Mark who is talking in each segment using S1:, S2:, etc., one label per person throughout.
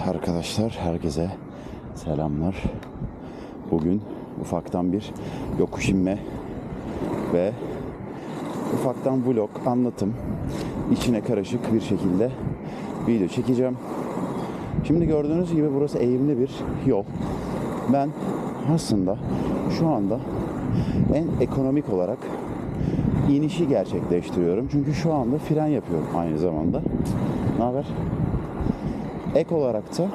S1: Evet arkadaşlar herkese selamlar. Bugün ufaktan bir yokuş inme ve ufaktan vlog anlatım içine karışık bir şekilde video çekeceğim. Şimdi gördüğünüz gibi burası eğimli bir yol. Ben aslında şu anda en ekonomik olarak inişi gerçekleştiriyorum. Çünkü şu anda fren yapıyorum aynı zamanda. Ne haber? Ek olarak da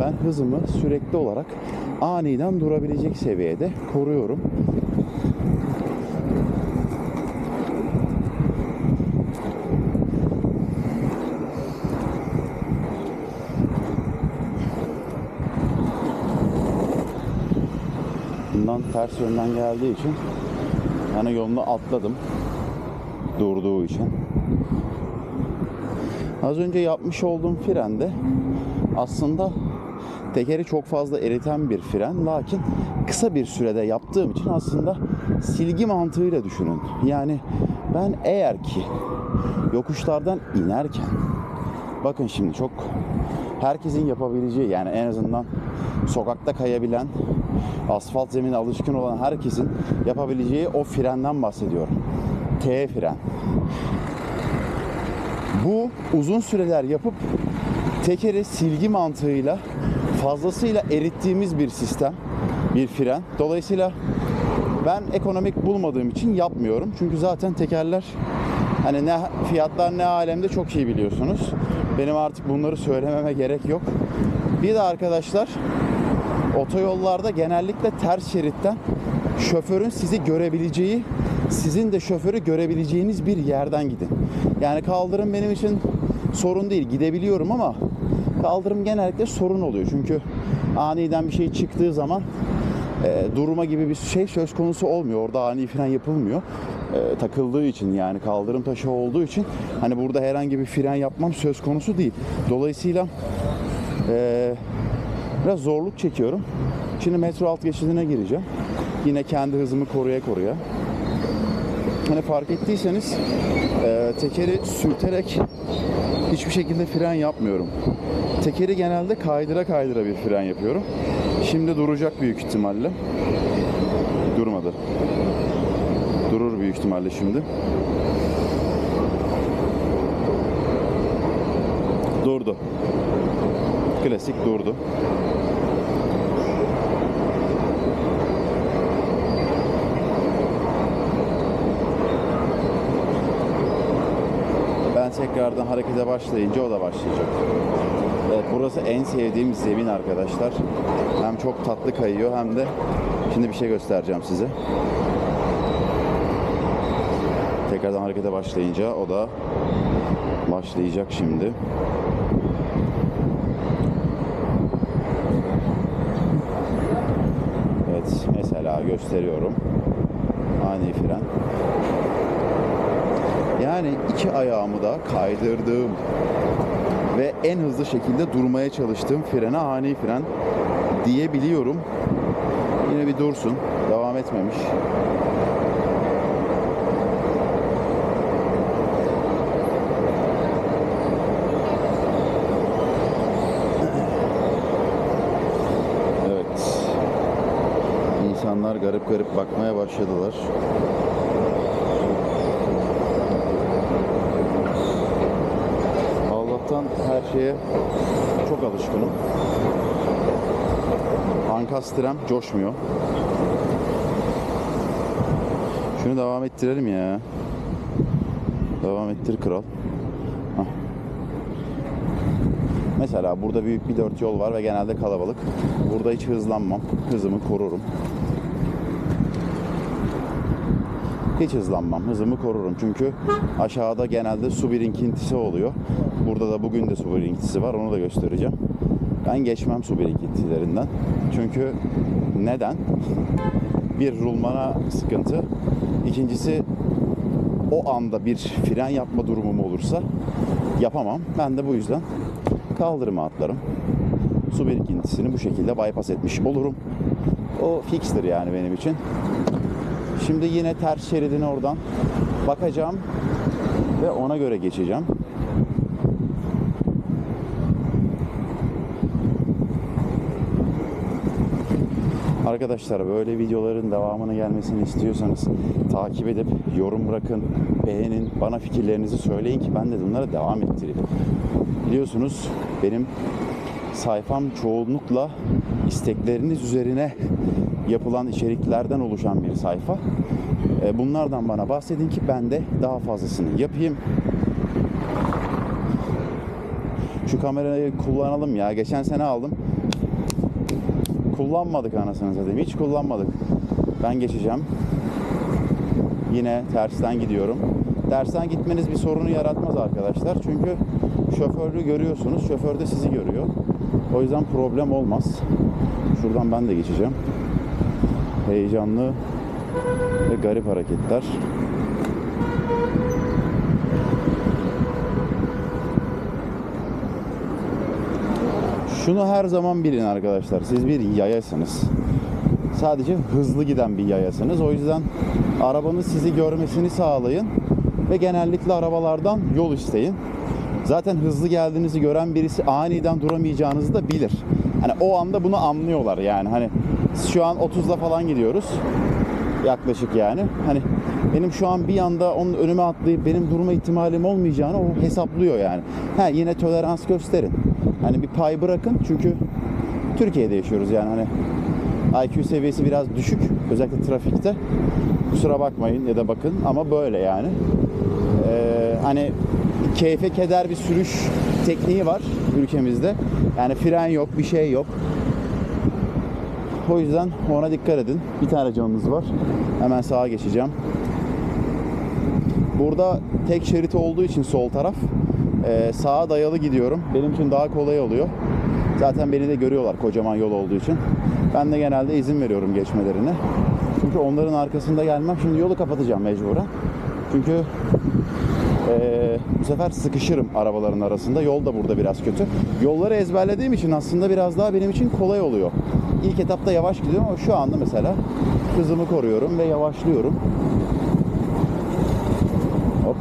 S1: ben hızımı sürekli olarak aniden durabilecek seviyede koruyorum. Bundan ters yönden geldiği için hani yolunu atladım durduğu için. Az önce yapmış olduğum frende aslında tekeri çok fazla eriten bir fren. Lakin kısa bir sürede yaptığım için aslında silgi mantığıyla düşünün. Yani ben eğer ki yokuşlardan inerken bakın şimdi çok herkesin yapabileceği yani en azından sokakta kayabilen asfalt zemine alışkın olan herkesin yapabileceği o frenden bahsediyorum. T fren. Bu uzun süreler yapıp tekeri silgi mantığıyla fazlasıyla erittiğimiz bir sistem, bir fren. Dolayısıyla ben ekonomik bulmadığım için yapmıyorum. Çünkü zaten tekerler hani ne fiyatlar ne alemde çok iyi biliyorsunuz. Benim artık bunları söylememe gerek yok. Bir de arkadaşlar otoyollarda genellikle ters şeritten şoförün sizi görebileceği, sizin de şoförü görebileceğiniz bir yerden gidin. Yani kaldırım benim için sorun değil, gidebiliyorum ama kaldırım genellikle sorun oluyor. Çünkü aniden bir şey çıktığı zaman e, durma gibi bir şey söz konusu olmuyor. Orada ani fren yapılmıyor. E, takıldığı için yani kaldırım taşı olduğu için hani burada herhangi bir fren yapmam söz konusu değil. Dolayısıyla e, biraz zorluk çekiyorum. Şimdi metro alt geçidine gireceğim. Yine kendi hızımı koruya koruya. Hani fark ettiyseniz e, tekeri sürterek hiçbir şekilde fren yapmıyorum. Tekeri genelde kaydıra kaydıra bir fren yapıyorum. Şimdi duracak büyük ihtimalle. Durmadı. Durur büyük ihtimalle şimdi. Durdu. Klasik durdu. Ben tekrardan harekete başlayınca o da başlayacak. Evet burası en sevdiğim zemin arkadaşlar. Hem çok tatlı kayıyor hem de şimdi bir şey göstereceğim size. Tekrardan harekete başlayınca o da başlayacak şimdi. Evet mesela gösteriyorum. Ani fren. Yani iki ayağımı da kaydırdığım ve en hızlı şekilde durmaya çalıştığım frene ani fren diyebiliyorum. Yine bir dursun. Devam etmemiş. Evet. İnsanlar garip garip bakmaya başladılar. Her şeye çok alışkınım. Ankastrem coşmuyor. Şunu devam ettirelim ya. Devam ettir kral. Hah. Mesela burada büyük bir dört yol var ve genelde kalabalık. Burada hiç hızlanmam. Hızımı korurum. Hiç hızlanmam. Hızımı korurum. Çünkü aşağıda genelde su birikintisi oluyor. Burada da bugün de su birikintisi var. Onu da göstereceğim. Ben geçmem su birikintilerinden. Çünkü neden? Bir rulmana sıkıntı. İkincisi o anda bir fren yapma durumum olursa yapamam. Ben de bu yüzden kaldırıma atlarım. Su birikintisini bu şekilde bypass etmiş olurum. O fikstir yani benim için. Şimdi yine ters şeridine oradan bakacağım ve ona göre geçeceğim. Arkadaşlar böyle videoların devamını gelmesini istiyorsanız takip edip yorum bırakın, beğenin, bana fikirlerinizi söyleyin ki ben de bunlara devam ettireyim. Biliyorsunuz benim sayfam çoğunlukla istekleriniz üzerine yapılan içeriklerden oluşan bir sayfa. E, Bunlardan bana bahsedin ki ben de daha fazlasını yapayım. Şu kamerayı kullanalım ya. Geçen sene aldım. Kullanmadık anasını satayım. Hiç kullanmadık. Ben geçeceğim. Yine tersten gidiyorum. Tersten gitmeniz bir sorunu yaratmaz arkadaşlar. Çünkü şoförlüğü görüyorsunuz. Şoför de sizi görüyor. O yüzden problem olmaz. Şuradan ben de geçeceğim. Heyecanlı ve garip hareketler. Şunu her zaman bilin arkadaşlar. Siz bir yayasınız. Sadece hızlı giden bir yayasınız. O yüzden arabanın sizi görmesini sağlayın ve genellikle arabalardan yol isteyin. Zaten hızlı geldiğinizi gören birisi aniden duramayacağınızı da bilir. Hani o anda bunu anlıyorlar yani. Hani şu an 30'la falan gidiyoruz. Yaklaşık yani. Hani benim şu an bir anda onun önüme atlayıp benim durma ihtimalim olmayacağını o hesaplıyor yani. Ha yine tolerans gösterin. Hani bir pay bırakın çünkü Türkiye'de yaşıyoruz yani hani IQ seviyesi biraz düşük özellikle trafikte. Kusura bakmayın ya da bakın ama böyle yani. Ee, hani keyfe keder bir sürüş tekniği var ülkemizde. Yani fren yok, bir şey yok. O yüzden ona dikkat edin. Bir tane canınız var. Hemen sağa geçeceğim. Burada tek şerit olduğu için sol taraf e, sağa dayalı gidiyorum. Benim için daha kolay oluyor. Zaten beni de görüyorlar kocaman yol olduğu için. Ben de genelde izin veriyorum geçmelerine. Çünkü onların arkasında gelmem. Şimdi yolu kapatacağım mecburen. Çünkü e, bu sefer sıkışırım arabaların arasında. Yol da burada biraz kötü. Yolları ezberlediğim için aslında biraz daha benim için kolay oluyor. İlk etapta yavaş gidiyorum ama şu anda mesela hızımı koruyorum ve yavaşlıyorum. Hop.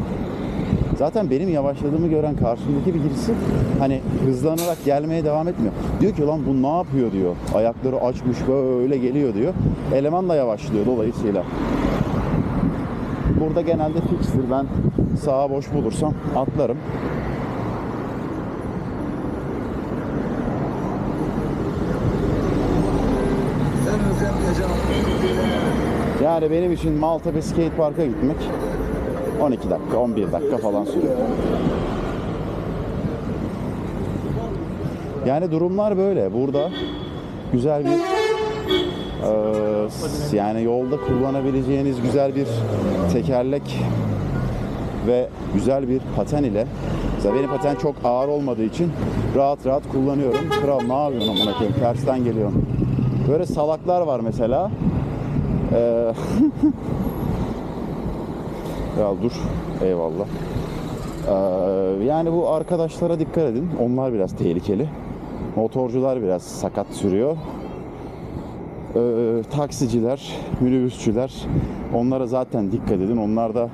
S1: Zaten benim yavaşladığımı gören karşımdaki birisi hani hızlanarak gelmeye devam etmiyor. Diyor ki lan bu ne yapıyor diyor. Ayakları açmış böyle geliyor diyor. Eleman da yavaşlıyor dolayısıyla. Burada genelde fikstir. Ben sağa boş bulursam atlarım. Yani benim için Maltepe Skate Park'a gitmek 12 dakika, 11 dakika falan sürüyor. Yani durumlar böyle. Burada güzel bir eee, yani yolda kullanabileceğiniz güzel bir tekerlek ve güzel bir paten ile mesela benim paten çok ağır olmadığı için rahat rahat kullanıyorum. Kral ne yapıyorsun amına koyayım? Tersten geliyorum. Böyle salaklar var mesela. Eee ya dur. Eyvallah. Ee, yani bu arkadaşlara dikkat edin. Onlar biraz tehlikeli. Motorcular biraz sakat sürüyor. Ee, taksiciler, minibüsçüler onlara zaten dikkat edin. Onlar da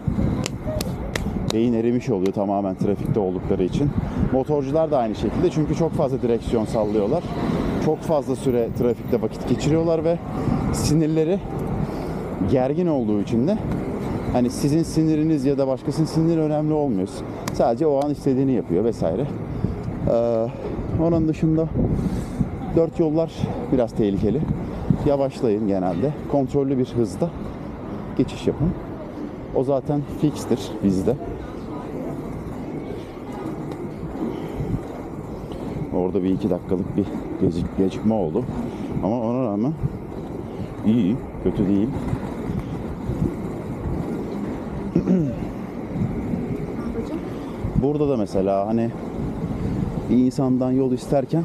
S1: beyin erimiş oluyor tamamen trafikte oldukları için. Motorcular da aynı şekilde çünkü çok fazla direksiyon sallıyorlar. Çok fazla süre trafikte vakit geçiriyorlar ve sinirleri gergin olduğu için de hani sizin siniriniz ya da başkasının siniri önemli olmuyor. Sadece o an istediğini yapıyor vesaire. Ee, onun dışında dört yollar biraz tehlikeli. Yavaşlayın genelde. Kontrollü bir hızda geçiş yapın. O zaten fikstir bizde. Orada bir iki dakikalık bir gecik, gecikme oldu. Ama ona rağmen iyi, kötü değil. Burada da mesela hani bir insandan yol isterken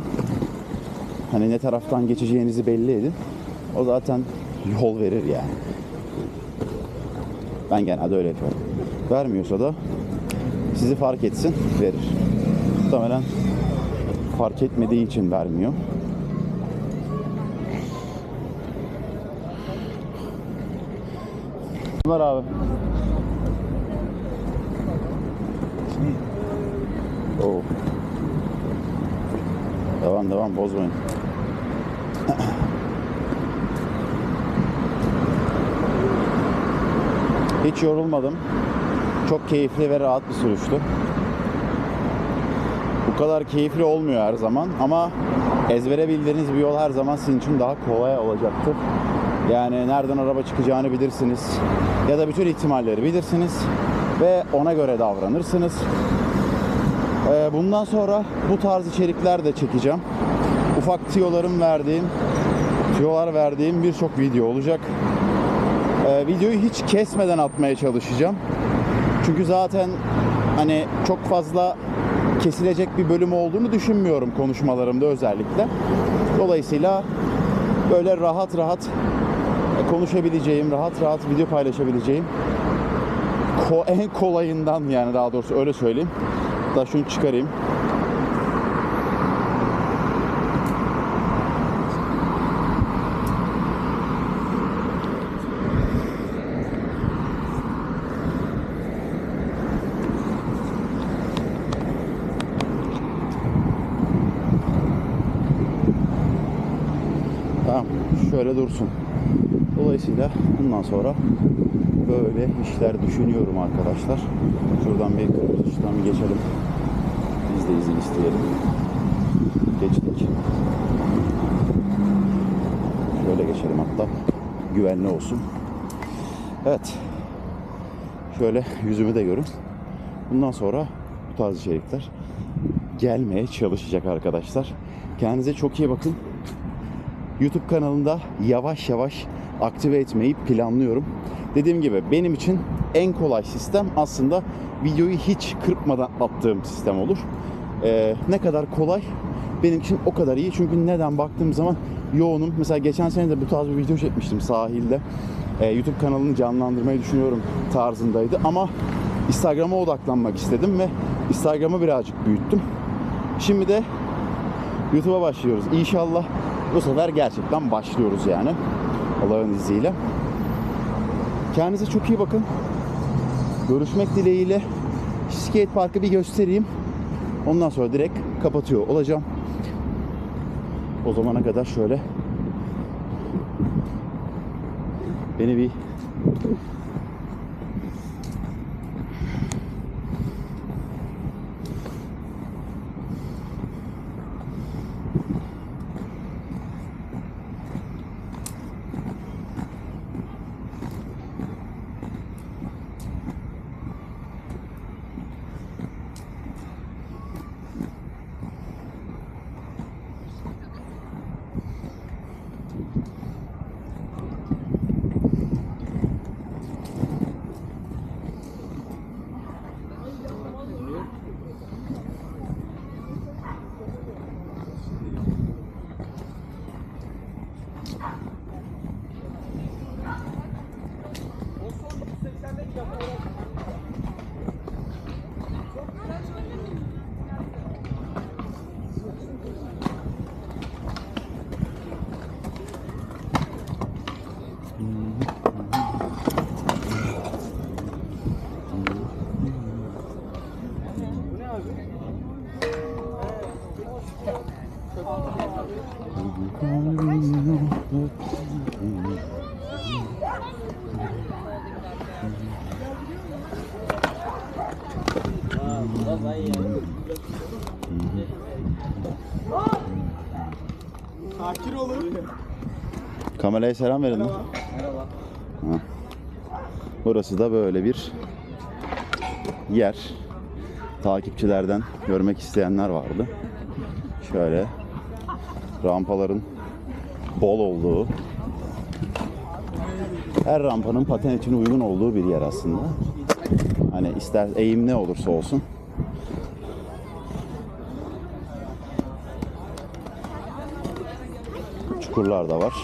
S1: hani ne taraftan geçeceğinizi belli edin. O zaten yol verir yani. Ben genelde öyle yapıyorum. Vermiyorsa da sizi fark etsin verir. Muhtemelen fark etmediği için vermiyor. Bunlar abi. Oo. Devam devam bozmayın. Hiç yorulmadım. Çok keyifli ve rahat bir sürüştü. Bu kadar keyifli olmuyor her zaman ama ezbere bildiğiniz bir yol her zaman sizin için daha kolay olacaktır. Yani nereden araba çıkacağını bilirsiniz ya da bütün ihtimalleri bilirsiniz ve ona göre davranırsınız. Ee, Bundan sonra bu tarz içerikler de çekeceğim. Ufak tiyolarım verdiğim, tiyolar verdiğim birçok video olacak. Ee, videoyu hiç kesmeden atmaya çalışacağım. Çünkü zaten hani çok fazla kesilecek bir bölüm olduğunu düşünmüyorum konuşmalarımda özellikle. Dolayısıyla böyle rahat rahat konuşabileceğim, rahat rahat video paylaşabileceğim en kolayından yani daha doğrusu öyle söyleyeyim. Da şunu çıkarayım. Tamam, şöyle dursun. Dolayısıyla bundan sonra böyle işler düşünüyorum arkadaşlar. Şuradan bir kırmızı bir geçelim. Biz de izin isteyelim. Geçtik. Şöyle geçelim hatta. Güvenli olsun. Evet. Şöyle yüzümü de görün. Bundan sonra bu tarz içerikler gelmeye çalışacak arkadaşlar. Kendinize çok iyi bakın. YouTube kanalında yavaş yavaş aktive etmeyi planlıyorum. Dediğim gibi benim için en kolay sistem aslında videoyu hiç kırpmadan attığım sistem olur. Ee, ne kadar kolay benim için o kadar iyi. Çünkü neden baktığım zaman yoğunum. Mesela geçen sene de bu tarz bir video çekmiştim sahilde. Ee, YouTube kanalını canlandırmayı düşünüyorum tarzındaydı. Ama Instagram'a odaklanmak istedim ve Instagram'ı birazcık büyüttüm. Şimdi de YouTube'a başlıyoruz. İnşallah bu sefer gerçekten başlıyoruz yani. Allah'ın izniyle. Kendinize çok iyi bakın. Görüşmek dileğiyle. Skate Park'ı bir göstereyim. Ondan sonra direkt kapatıyor olacağım. O zamana kadar şöyle beni bir
S2: Sakin olun.
S1: Kameraya selam verin lan. Ha. Burası da böyle bir yer. Takipçilerden görmek isteyenler vardı. Şöyle rampaların bol olduğu her rampanın paten için uygun olduğu bir yer aslında. Hani ister eğim ne olursa olsun çukurlar da var.